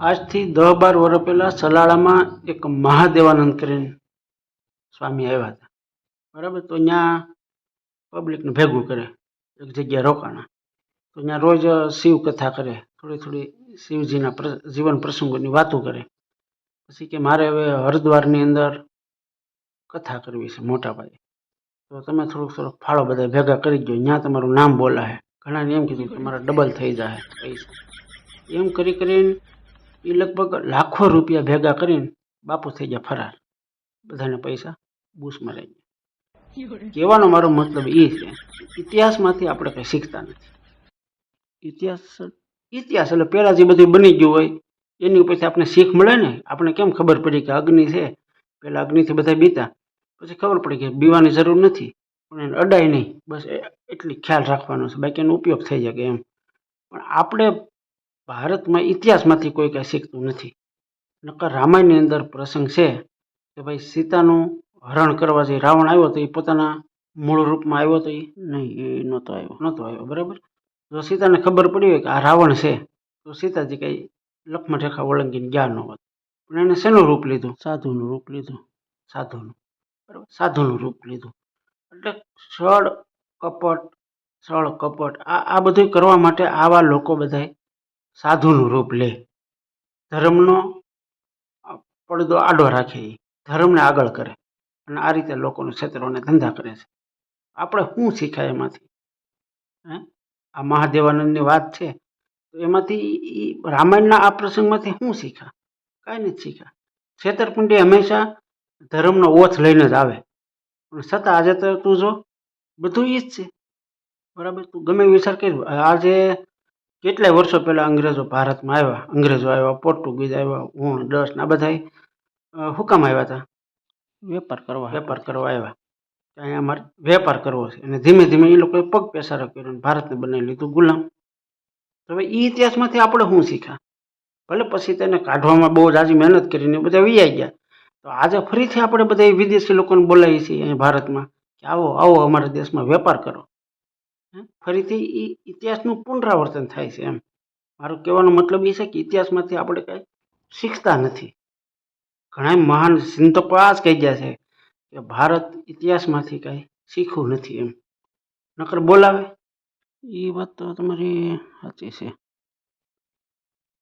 આજથી દસ બાર વર્ષ પહેલાં સલાળામાં એક મહાદેવાનંદ કરીને સ્વામી આવ્યા હતા. બરાબર? તો ત્યાં પબ્લિકને ભેગું કરે, એક જગ્યાએ રોકાણા. તો ત્યાં રોજ શિવ કથા કરે, થોડી થોડી શિવજીના જીવન પ્રસંગોની વાતો કરે. પછી કે મારે હવે હરિદ્વારની અંદર કથા કરવી છે મોટા પાયે. તો તમે થોડુંક થોડોક ફાળો બધા ભેગા કરી દો ત્યાં તમારું નામ બોલાશે. ઘણાને એમ કીધું કે તમારા ડબલ થઈ જાય પૈસા. એમ કરી કરીને એ લગભગ લાખો રૂપિયા ભેગા કરીને બાપુ થઈ ગયા ફરાર. બધાને પૈસા બૂસમાં મરાઈ ગયા. કહેવાનો મારો મતલબ એ છે, ઇતિહાસમાંથી આપણે કંઈ શીખતા નથી. ઇતિહાસ ઇતિહાસ એટલે પહેલાં જે બધું બની ગયું હોય, એની ઉપરથી આપણે શીખ મળે ને, આપણે કેમ ખબર પડી કે અગ્નિ છે? પહેલાં અગ્નિથી બધા બીતા, પછી ખબર પડી કે બીવાની જરૂર નથી, પણ એને અડાય નહીં. બસ એટલી ખ્યાલ રાખવાનો છે. બાકી એનો ઉપયોગ થઈ જાય એમ. પણ આપણે ભારતમાં ઇતિહાસમાંથી કોઈ કાંઈ શીખતું નથી. નકર રામાયણની અંદર પ્રસંગ છે કે ભાઈ સીતાનું હરણ કરવા જે રાવણ આવ્યો તો એ પોતાના મૂળ રૂપમાં આવ્યો તો એ? નહીં, એ નહોતો આવ્યો નહોતો આવ્યો, બરાબર? જો સીતાને ખબર પડી હોય કે આ રાવણ છે, તો સીતાજી કંઈ લક્ષ્મણ રેખા ઓળંગીને ગયા ન હોત. પણ એને શેનું રૂપ લીધું? સાધુનું રૂપ લીધું, સાધુનું, બરાબર? સાધુનું રૂપ લીધું. એટલે સળ કપટ સળ કપટ, આ આ બધું કરવા માટે આવા લોકો બધાય સાધુનું રૂપ લે. ધર્મનો પડદો આડો રાખે. એ ધર્મને આગળ કરે અને આ રીતે લોકોને ક્ષેત્રોને ધંધા કરે છે. આપણે શું શીખાય એમાંથી? હે? આ મહાદેવાનંદની વાત છે. તો એમાંથી એ રામાયણના આ પ્રસંગમાંથી શું શીખા? કાંઈ નથી શીખા છેતરપિંડી હંમેશા ધર્મનો ઓથ લઈને જ આવે. પણ છતાં આજે તો તું જો, બધું એ જ છે. બરાબર? તું ગમે વિચાર કરી. આજે કેટલાય વર્ષો પહેલાં અંગ્રેજો ભારતમાં આવ્યા. અંગ્રેજો આવ્યા પોર્ટુગીઝ આવ્યા હું ડચ આ બધા હુકામ આવ્યા હતા વેપાર કરવા વેપાર કરવા આવ્યા. અહીંયા અમારે વેપાર કરવો છે. અને ધીમે ધીમે એ લોકોએ પગ પેસારો કર્યો અને ભારતને બનાવી લીધું ગુલામ. તો હવે એ ઇતિહાસમાંથી આપણે શું શીખ્યા? ભલે પછી તેને કાઢવામાં બહુ જાજી મહેનત કરીને બધા વિયાઈ ગયા. તો આજે ફરીથી આપણે બધા વિદેશી લોકોને બોલાવીએ છીએ અહીં ભારતમાં કે આવો આવો અમારા દેશમાં વેપાર કરો? ફરીથી એ ઇતિહાસનું પુનરાવર્તન થાય છે એમ. મારો કહેવાનો મતલબ એ છે કે ઇતિહાસમાંથી આપણે કાંઈ શીખતા નથી. ઘણા મહાન ચિંતકો આ જ કહી ગયા છે કે ભારત ઇતિહાસમાંથી કાંઈ શીખવું નથી એમ. નકર બોલાવે. એ વાત તો તમારી સાચી છે.